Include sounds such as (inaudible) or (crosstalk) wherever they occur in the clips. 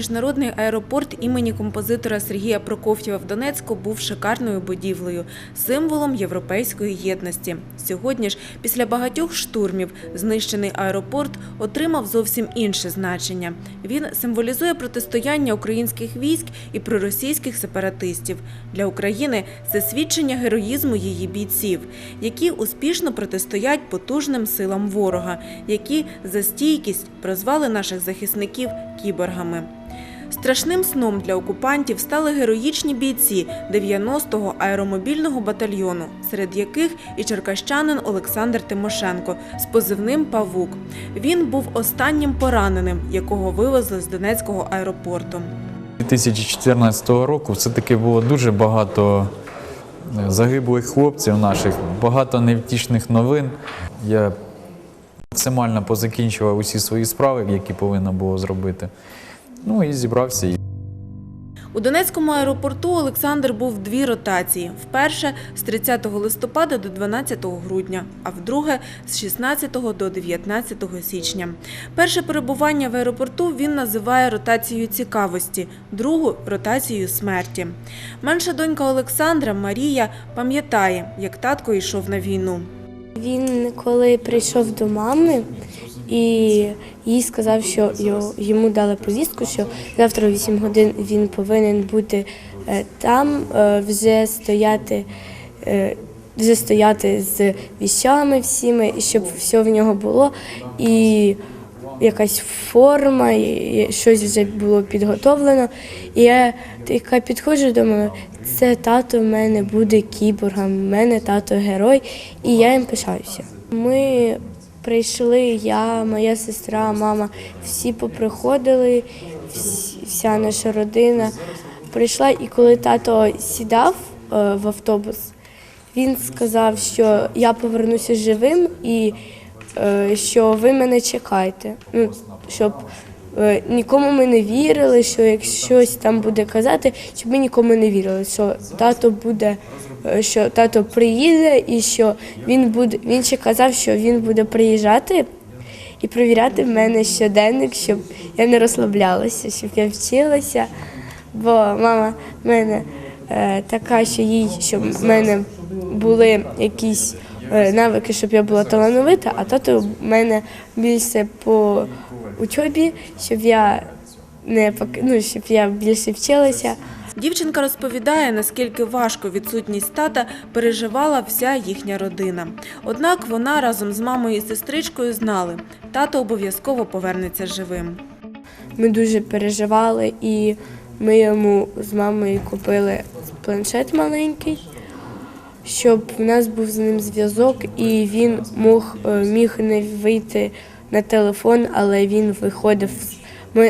міжнародний аеропорт імені композитора Сергія Прокоф'єва в Донецьку був шикарною будівлею, символом європейської єдності. Сьогодні ж, після багатьох штурмів, знищений аеропорт отримав зовсім інше значення. Він символізує протистояння українських військ і проросійських сепаратистів. Для України це свідчення героїзму її бійців, які успішно протистоять потужним силам ворога, які за стійкість прозвали наших захисників кіборгами. Страшним сном для окупантів стали героїчні бійці 90-го аеромобільного батальйону, серед яких і черкащанин Олександр Тимошенко з позивним Павук. Він був останнім пораненим, якого вивезли з Донецького аеропорту. 2014 року все-таки було дуже багато е, загиблих хлопців наших, багато невтішних новин. Я максимально позакінчував усі свої справи, які повинна було зробити. Ну і зібрався. і У Донецькому аеропорту Олександр був дві ротації: вперше з 30 листопада до 12 грудня, а вдруге з 16 до 19 січня. Перше перебування в аеропорту він називає ротацією цікавості, другу ротацією смерті. Менша донька Олександра Марія пам'ятає, як татко йшов на війну. Він коли прийшов до мами і їй сказав, що йому дали повістку, що завтра о 8 годин він повинен бути е, там, е, вже стояти. е, Вже стояти з віщами всіми, щоб все в нього було, і якась форма, і щось вже було підготовлено. І я така підходжу, думаю, це тато в мене буде кіборгом, в мене тато герой, і я їм пишаюся. Ми прийшли, я, моя сестра, мама, всі поприходили, вся наша родина прийшла, і коли тато сідав е, в автобус, він сказав, що я повернуся живим і е, що ви мене чекаєте. Ну, щоб е, нікому ми не вірили, що як щось там буде казати, щоб ми нікому не вірили, що тато буде, що тато приїде і що він буде. Він ще казав, що він буде приїжджати і перевіряти в мене щоденник, щоб я не розслаблялася, щоб я вчилася. Бо мама в мене е, така, що їй, щоб в мене були якісь е, навики, щоб я була талановита, а тато в мене більше по учобі, щоб я не пок- ну, щоб я більше вчилася. Дівчинка розповідає, наскільки важко відсутність тата переживала вся їхня родина. Однак вона разом з мамою і сестричкою знали, тато обов'язково повернеться живим. Ми дуже переживали, і ми йому з мамою купили планшет маленький, щоб в нас був з ним зв'язок, і він мог, е, міг не вийти на телефон, але він виходив. з-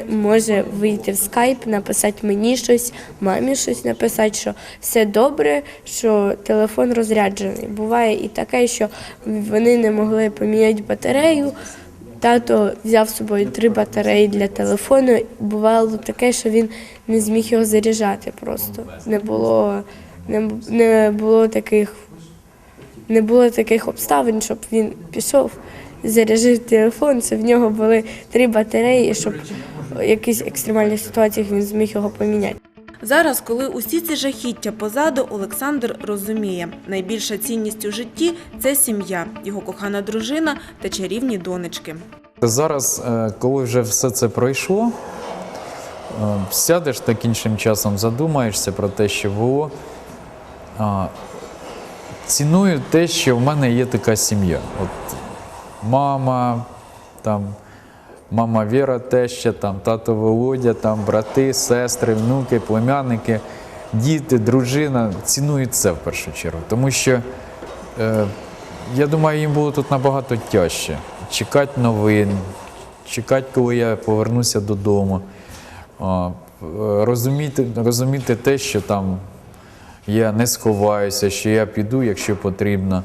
може вийти в скайп, написати мені щось, мамі щось написати, що все добре, що телефон розряджений. Буває і таке, що вони не могли поміняти батарею. Тато взяв з собою три батареї для телефону. Бувало таке, що він не зміг його заряджати просто. Не було, не, не було таких, не було таких обставин, щоб він пішов, заряжив телефон, це в нього були три батареї, щоб в якихось екстремальних ситуаціях він зміг його поміняти. Зараз, коли усі ці жахіття позаду, Олександр розуміє, найбільша цінність у житті це сім'я, його кохана дружина та чарівні донечки. Зараз, е, коли вже все це пройшло, е, сядеш так іншим часом, задумаєшся про те, що було. А, Ціную те, що в мене є така сім'я. От мама, там, мама Віра теща, там, тато Володя, там, брати, сестри, внуки, племянники, діти, дружина. Ціную це в першу чергу. Тому що е, я думаю, їм було тут набагато тяжче. Чекати новин, чекати, коли я повернуся додому. Е, Розуміти, розуміти те, що там я не сховаюся, що я піду, якщо потрібно.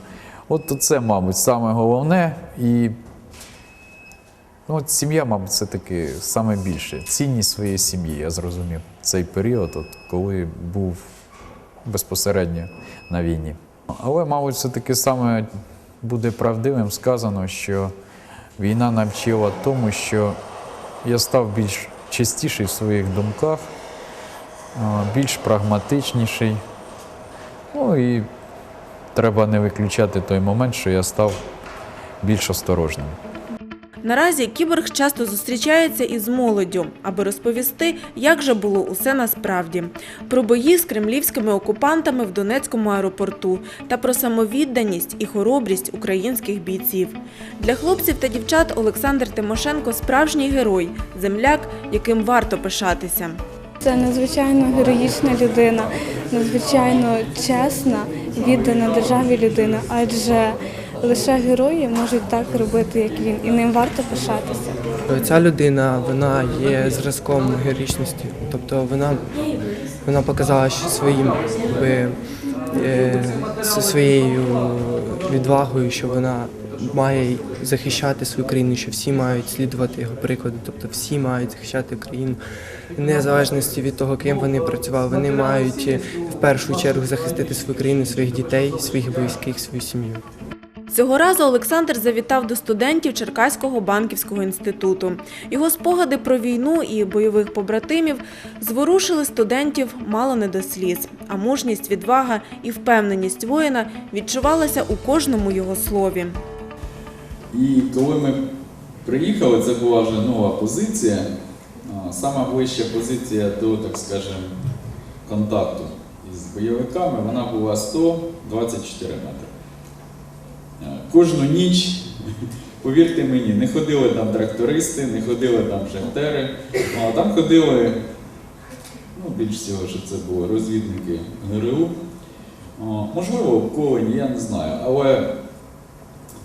От це, мабуть, саме головне. І ну, от сім'я, мабуть, це таки саме більше. Цінність своєї сім'ї, я зрозумів цей період, от, коли був безпосередньо на війні. Але, мабуть, все таки саме буде правдивим сказано, що війна навчила тому, що я став більш чистіший в своїх думках, більш прагматичніший. Ну і треба не виключати той момент, що я став більш осторожним. Наразі кіборг часто зустрічається із молоддю, аби розповісти, як же було усе насправді, про бої з кремлівськими окупантами в Донецькому аеропорту та про самовідданість і хоробрість українських бійців. Для хлопців та дівчат Олександр Тимошенко справжній герой, земляк, яким варто пишатися. Це надзвичайно героїчна людина, надзвичайно чесна, віддана державі людина, адже лише герої можуть так робити, як він, і ним варто пишатися. Ця людина вона є зразком героїчності. Тобто вона, вона показала що своїм якби, е, своєю відвагою, що вона має захищати свою країну, що всі мають слідувати його прикладу, тобто всі мають захищати Україну. Незалежності від того, ким вони працювали, вони мають е, в першу чергу захистити свою країну, своїх дітей, своїх близьких, свою сім'ю. Цього разу Олександр завітав до студентів Черкаського банківського інституту. Його спогади про війну і бойових побратимів зворушили студентів мало не до сліз. А мужність, відвага і впевненість воїна відчувалася у кожному його слові. І коли ми приїхали, це була вже нова позиція, сама ближча позиція до, так скажемо, контакту із бойовиками, вона була 124 метри. Кожну ніч, (laughs) повірте мені, не ходили там трактористи, не ходили там шахтери, а там ходили, ну, більш всього, що це були розвідники ГРУ. Можливо, обколені, я не знаю. Але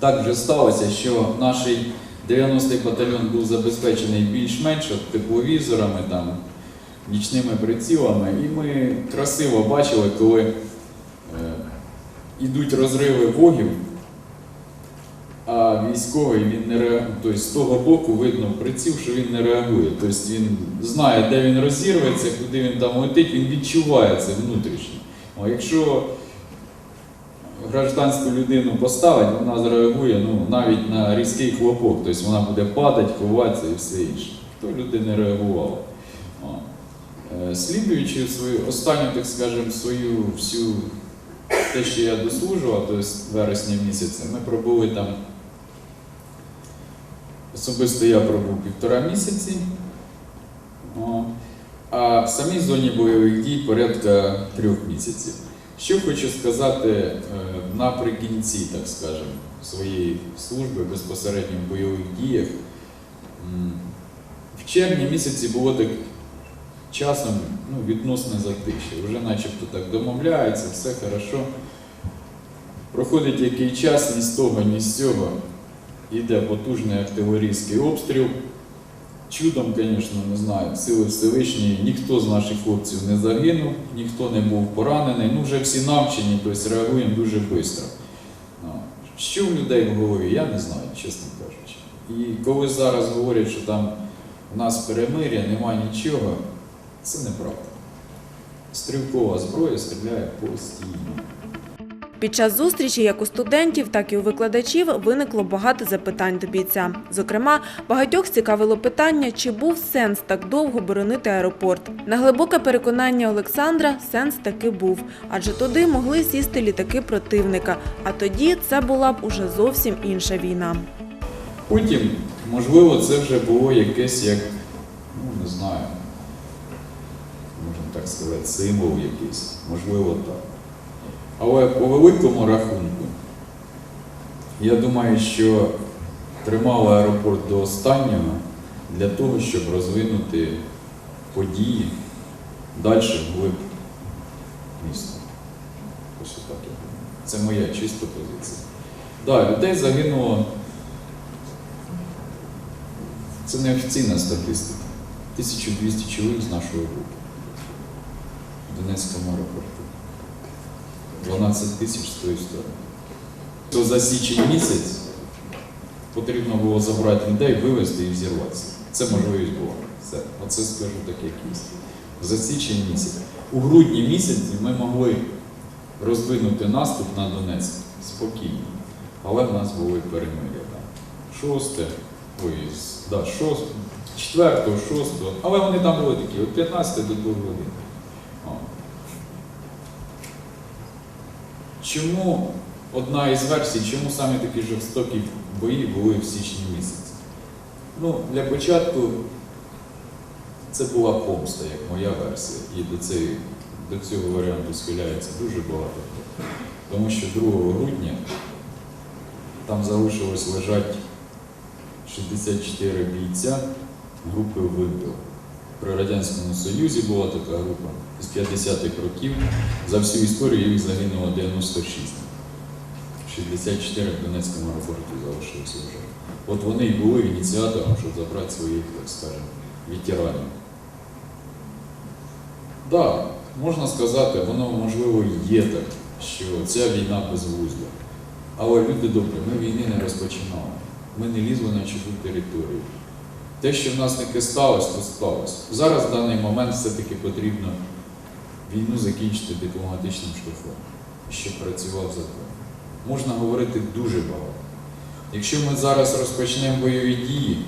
так вже сталося, що наш 90-й батальйон був забезпечений більш-менш тепловізорами, там, нічними прицілами, і ми красиво бачили, коли е, йдуть розриви вогів, а військовий він не реагує. Тобто з того боку видно приціл, що він не реагує. Тобто він знає, де він розірветься, куди він там летить, він відчуває це внутрішньо. А якщо гражданську людину поставить, вона зреагує ну, навіть на різкий хлопок, тобто вона буде падати, ховатися і все інше. То люди не реагували. Е, Слідуючи свою останню, так скажемо, свою всю те, що я дослужував, тобто вересня місяця, ми пробули там. Особисто я пробув півтора місяці. А в самій зоні бойових дій порядка трьох місяців. Що хочу сказати е, наприкінці, так скажемо, своєї служби безпосередньо в бойових діях. В червні місяці було так часом ну, відносне затишя. Вже начебто так домовляються, все хорошо. Проходить який час, ні з того, ні з цього. Йде потужний артилерійський обстріл. Чудом, звісно, не знаю, сили Всевишньої, ніхто з наших хлопців не загинув, ніхто не був поранений. Ну, вже всі навчені, тобто реагуємо дуже швидко. Що в людей в голові, я не знаю, чесно кажучи. І коли зараз говорять, що там у нас перемир'я, немає нічого, це неправда. Стрілкова зброя стріляє постійно. Під час зустрічі як у студентів, так і у викладачів виникло багато запитань до бійця. Зокрема, багатьох цікавило питання, чи був сенс так довго боронити аеропорт. На глибоке переконання Олександра сенс таки був, адже туди могли сісти літаки противника. А тоді це була б уже зовсім інша війна. Потім, можливо, це вже було якесь як, ну не знаю, можна так сказати, символ якийсь, можливо так. Але по великому рахунку, я думаю, що тримали аеропорт до останнього для того, щоб розвинути події далі вглиб міста. Це моя чиста позиція. Так, да, людей загинуло це неофіційна статистика. 1200 чоловік з нашої групи в Донецькому аеропорту. 12 тисяч з тої сторони. То за січень місяць потрібно було забрати людей, вивезти і взірватися. Це можливість була. Все. Оце скажу так, як є. За січень місяць. У грудні місяці ми могли роздвинути наступ на Донецьк спокійно. Але в нас були перемир'я. Шосте, ой, да, 6, 4, 6, але вони там були такі, від 15 до 2 години. О. Чому одна із версій, чому саме такі жорстокі бої були в січні місяці? Ну, для початку це була помста, як моя версія, і до, цієї, до цього варіанту схиляється дуже багато. Тому що 2 грудня там залишилось лежать 64 бійця групи «Вимпел». При Радянському Союзі була така група з 50-х років. За всю історію їх загинуло 96. 64 в Донецькому аеропорту залишилося вже. От вони і були ініціатором, щоб забрати своїх, так скажемо, ветеранів. Так, да, можна сказати, воно можливо є так, що ця війна безглузда. Але люди добрі, ми війни не розпочинали. Ми не лізли на чужу територію. Те, що в нас таке сталося, то сталося. Зараз в даний момент все-таки потрібно війну закінчити дипломатичним шляхом, щоб працював закон. Можна говорити дуже багато. Якщо ми зараз розпочнемо бойові дії,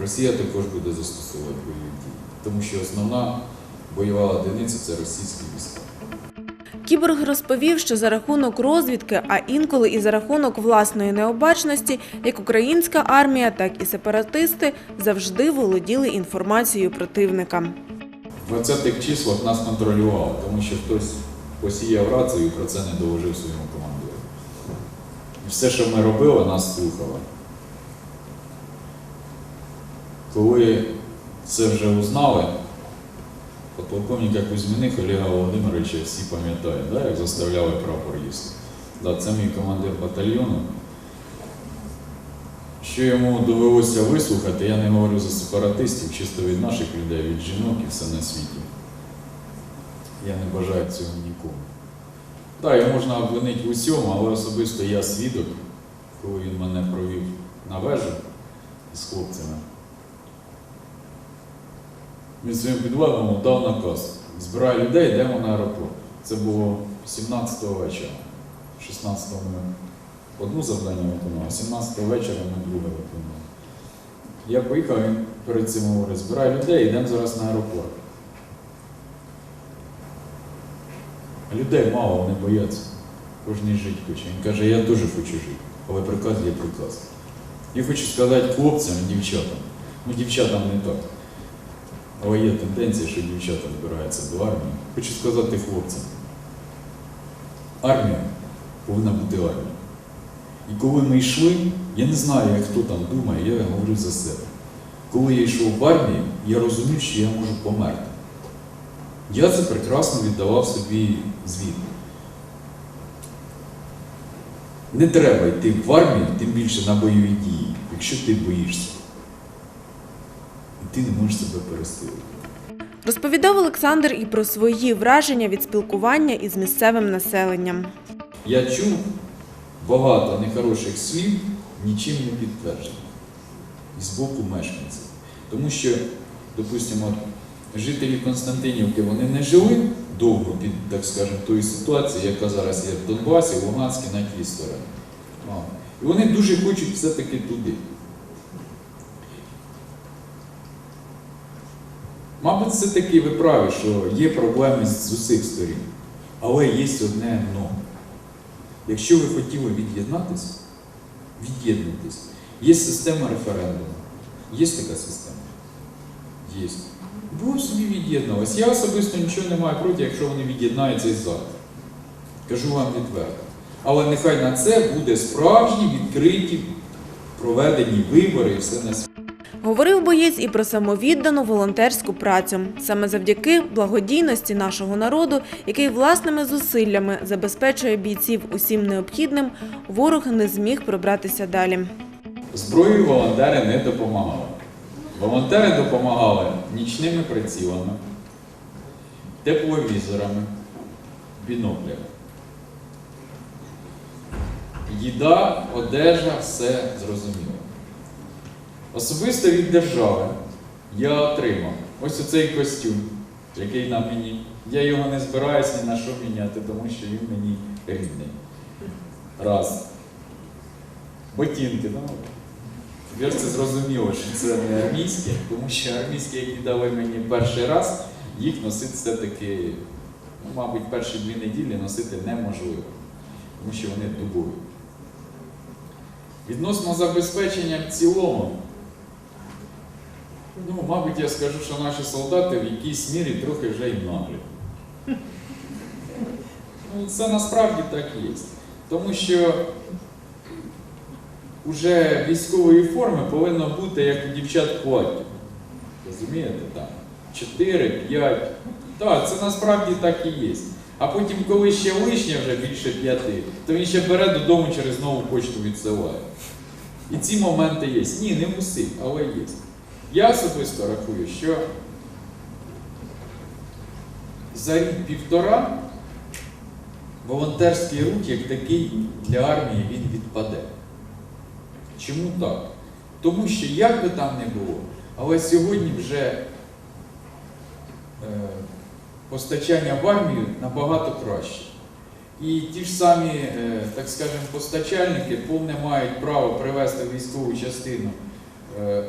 Росія також буде застосовувати бойові дії, тому що основна бойова одиниця це російські війська. Кіборг розповів, що за рахунок розвідки, а інколи і за рахунок власної необачності, як українська армія, так і сепаратисти завжди володіли інформацією противника. В 20-х числах нас контролювали, тому що хтось посіяв рацію і про це не доложив своєму командиру. Все, що ми робили, нас слухало. Коли це вже узнали, подполковника Кузьміних Олега Володимировича всі пам'ятають, да, як заставляли прапор їсти. Да, це мій командир батальйону. Що йому довелося вислухати, я не говорю за сепаратистів, чисто від наших людей, від жінок і все на світі. Я не бажаю цього нікому. Так, його можна обвинити в усьому, але особисто я свідок, коли він мене провів на вежу з хлопцями. Він своїм підводом дав наказ. Збирай людей, йдемо на аеропорт. Це було 17-го вечора. 16-го ми одну завдання виконував, 17-го вечора ми друге виконували. Я поїхав, він перед цим говорить, збирай людей, йдемо зараз на аеропорт. Людей мало, вони бояться. Кожен жити хоче. Він каже, я теж хочу жити, але приказ є приказ. Я хочу сказати хлопцям і дівчатам. Ну, дівчатам не так. Але є тенденція, що дівчата збираються до армії. Хочу сказати хлопцям. Армія повинна бути армією. І коли ми йшли, я не знаю, як хто там думає, я говорю за себе. Коли я йшов в армію, я розумів, що я можу померти. Я це прекрасно віддавав собі звіт. Не треба йти в армію, тим більше на бойові дії, якщо ти боїшся. І ти не можеш себе пересилити. Розповідав Олександр і про свої враження від спілкування із місцевим населенням. Я чув багато нехороших слів, нічим не підтверджених з боку мешканців. Тому що, допустимо, жителі Константинівки вони не жили довго під, так скажемо, тою ситуацією, яка зараз є в Донбасі, в Луганській, на тій стороні. І вони дуже хочуть все-таки туди. Мабуть, все-таки ви праві, що є проблеми з усіх сторін. Але є одне но. Якщо ви хотіли від'єднатися, від'єднуйтесь. Є система референдуму. Є така система? Є. Ви собі від'єднались. Я особисто нічого не маю проти, якщо вони від'єднаються і завтра. Кажу вам відверто. Але нехай на це буде справжні, відкриті, проведені вибори і все на світі. Говорив боєць і про самовіддану волонтерську працю. Саме завдяки благодійності нашого народу, який власними зусиллями забезпечує бійців усім необхідним, ворог не зміг пробратися далі. Зброєю волонтери не допомагали. Волонтери допомагали нічними прицілами, тепловізорами, біноклями. Їда, одежа, все зрозуміло. Особисто від держави я отримав ось оцей костюм, який на мені. Я його не збираюсь ні на що міняти, тому що він мені рідний. Раз. Ботинки, ну, Тепер це зрозуміло, що це не армійське, тому що армійські, які дали мені перший раз, їх носити все-таки, ну, мабуть, перші дві неділі носити неможливо, тому що вони дубові. Відносно забезпечення в цілому, ну, мабуть, я скажу, що наші солдати в якійсь мірі трохи вже й наглі. Ну, це насправді так є. Тому що уже військової форми повинно бути, як у дівчат плаття. Розумієте, там 4, 5. Так, це насправді так і є. А потім, коли ще лишнє вже більше п'яти, то він ще бере додому через нову почту відсилає. І ці моменти є. Ні, не мусить, але є. Я особисто рахую, що за рік-півтора волонтерський рух як такий для армії він відпаде. Чому так? Тому що як би там не було, але сьогодні вже е, постачання в армію набагато краще. І ті ж самі, е, так скажемо, постачальники повне мають право привезти військову частину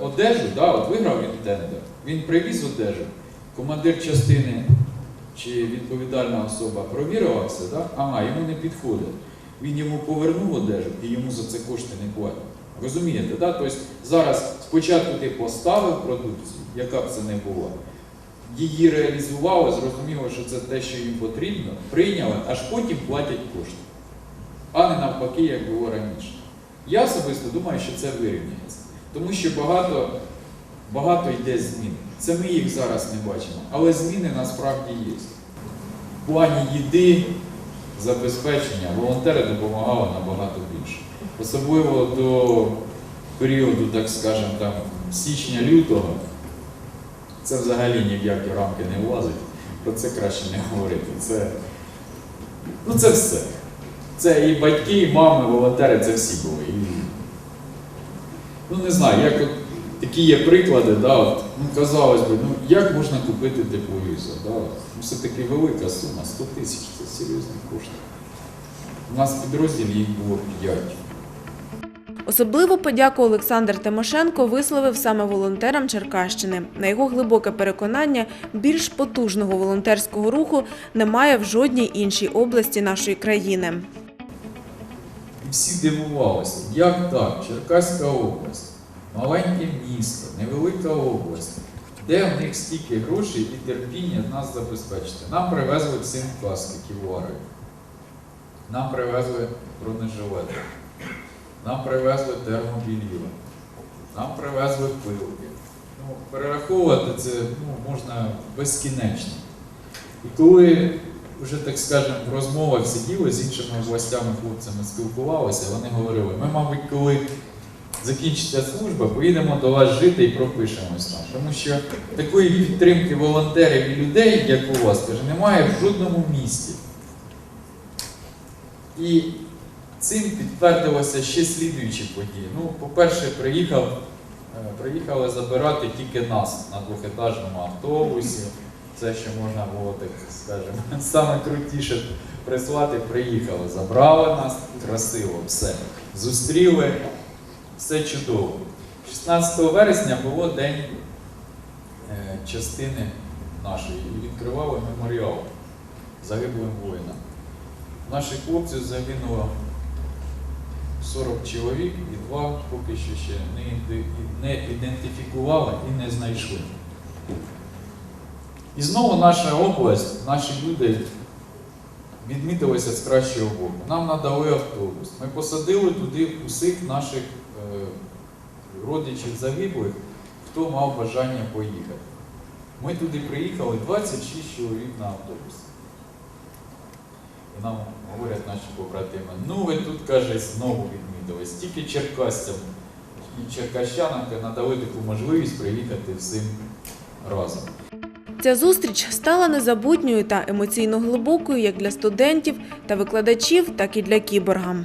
одежу, да, от виграв він тендер, він привіз одежу, командир частини чи відповідальна особа провірила да? ага, йому не підходить. Він йому повернув одежу і йому за це кошти не платять. Розумієте, да? Тобто зараз спочатку ти поставив продукцію, яка б це не була, її реалізували, зрозуміло, що це те, що їм потрібно, прийняли, аж потім платять кошти. А не навпаки, як було раніше. Я особисто думаю, що це вирівняється. Тому що багато, багато йде змін. Це ми їх зараз не бачимо. Але зміни насправді є. В плані їди, забезпечення волонтери допомагали набагато більше. Особливо до періоду, так скажемо, там, січня-лютого. Це взагалі ні в які рамки не влазить. Про це краще не говорити. Це, ну, це все. Це і батьки, і мами, волонтери, це всі були. Ну не знаю, як от такі є приклади, да, от, ну, казалось би, ну як можна купити тепловізор? Да? Ну, все-таки велика сума, 100 тисяч це серйозні кошти. У нас в підрозділі їх було 5. Особливу подяку Олександр Тимошенко висловив саме волонтерам Черкащини. На його глибоке переконання, більш потужного волонтерського руху немає в жодній іншій області нашої країни. Всі дивувалися, як так, Черкаська область, маленьке місто, невелика область, де в них стільки грошей і терпіння нас забезпечити. Нам привезли цим каски ківари, нам привезли бронежилети, нам привезли термобіліли, нам привезли пилки. Ну, перераховувати це ну, можна безкінечно. І коли вже, так скажемо, в розмовах сиділи з іншими областями, хлопцями спілкувалися, вони говорили, ми, мабуть, коли закінчиться служба, поїдемо до вас жити і пропишемось там. Тому що такої підтримки волонтерів і людей, як у вас, каже, немає в жодному місті. І цим підтвердилося ще слідуючі події. Ну, по-перше, приїхав, е, приїхали забирати тільки нас на двохетажному автобусі. Це, що можна було, так скажемо, (laughs) саме крутіше прислати, приїхали, забрали нас, красиво, все. Зустріли, все чудово. 16 вересня було день е, частини нашої і відкривали меморіал загиблим воїнам. Наших хлопців загинуло 40 чоловік і два поки що ще не ідентифікували і не знайшли. І знову наша область, наші люди відмітилися з кращого боку. Нам надали автобус. Ми посадили туди усіх наших е, родичів загиблих, хто мав бажання поїхати. Ми туди приїхали 26 чоловік на автобусі. І нам говорять наші побратими, ну ви тут, каже, знову відмітились. Тільки черкасцям і черкащанам надали таку можливість приїхати всім разом. Ця зустріч стала незабутньою та емоційно глибокою як для студентів та викладачів, так і для кіборга.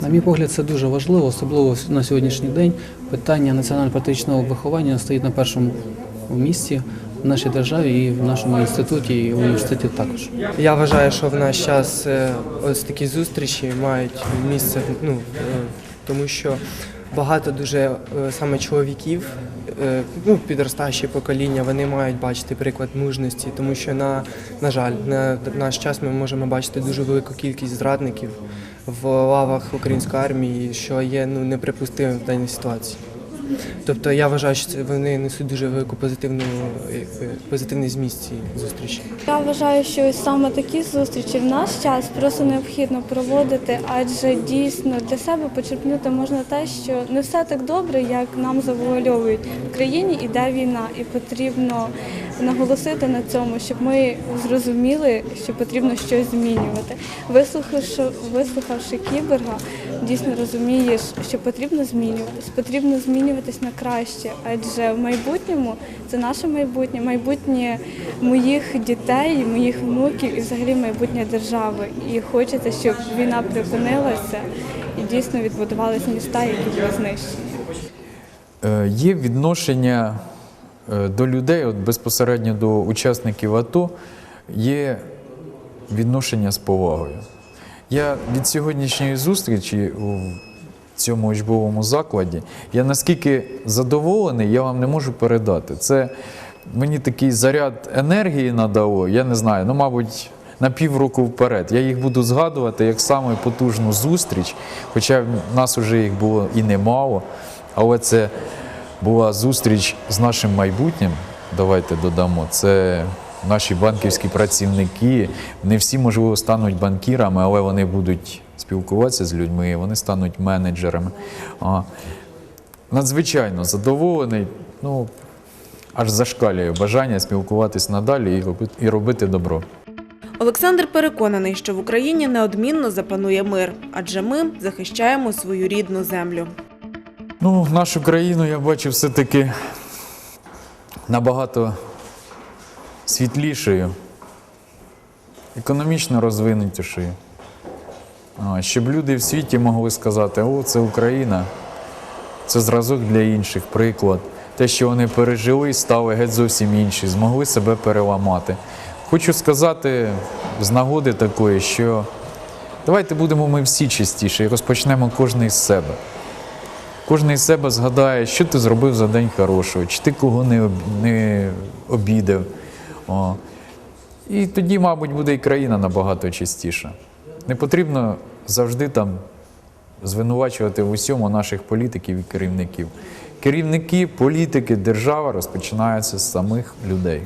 На мій погляд, це дуже важливо, особливо на сьогоднішній день. Питання національно-патріотичного виховання стоїть на першому місці в нашій державі і в нашому інституті, і в університеті також. Я вважаю, що в наш час е, ось такі зустрічі мають місце, ну, е, тому що багато дуже е, саме чоловіків, е, ну, підростаюче покоління, вони мають бачити приклад мужності, тому що на, на жаль, на наш час ми можемо бачити дуже велику кількість зрадників в лавах української армії, що є ну, неприпустимим в даній ситуації. Тобто я вважаю, що це вони несуть дуже велику позитивну позитивний зміст цієї зустрічі. Я вважаю, що саме такі зустрічі в наш час просто необхідно проводити, адже дійсно для себе почерпнути можна те, що не все так добре, як нам завуальовують. В країні іде війна, і потрібно наголосити на цьому, щоб ми зрозуміли, що потрібно щось змінювати. Вислухавши, вислухавши кіберга, дійсно розумієш, що потрібно змінюватись, потрібно змінюватись на краще, адже в майбутньому це наше майбутнє, майбутнє моїх дітей, моїх внуків і взагалі майбутнє держави. І хочеться, щоб війна припинилася і дійсно відбудувалися міста, які були знищені. Е, Є відношення до людей, от безпосередньо до учасників АТО, є відношення з повагою. Я від сьогоднішньої зустрічі у цьому учбовому закладі, я наскільки задоволений, я вам не можу передати. Це мені такий заряд енергії надало, я не знаю, ну, мабуть, на півроку вперед. Я їх буду згадувати як саме потужну зустріч, хоча в нас вже їх було і немало. Але це була зустріч з нашим майбутнім. Давайте додамо. Це наші банківські працівники. Не всі, можливо, стануть банкірами, але вони будуть спілкуватися з людьми, вони стануть менеджерами. А, надзвичайно задоволений. Ну, аж зашкалює бажання спілкуватись надалі і і робити добро. Олександр переконаний, що в Україні неодмінно запанує мир, адже ми захищаємо свою рідну землю. Ну, нашу країну я бачу все-таки набагато світлішою, економічно розвинутішою. Щоб люди в світі могли сказати, о, це Україна, це зразок для інших, приклад. Те, що вони пережили, стали геть зовсім інші, змогли себе переламати. Хочу сказати з нагоди такої, що давайте будемо ми всі чистіші і розпочнемо кожний з себе. Кожен із себе згадає, що ти зробив за день хорошого, чи ти кого не, не обідав. О. І тоді, мабуть, буде і країна набагато чистіша. Не потрібно завжди там звинувачувати в усьому наших політиків і керівників. Керівники, політики, держава розпочинаються з самих людей.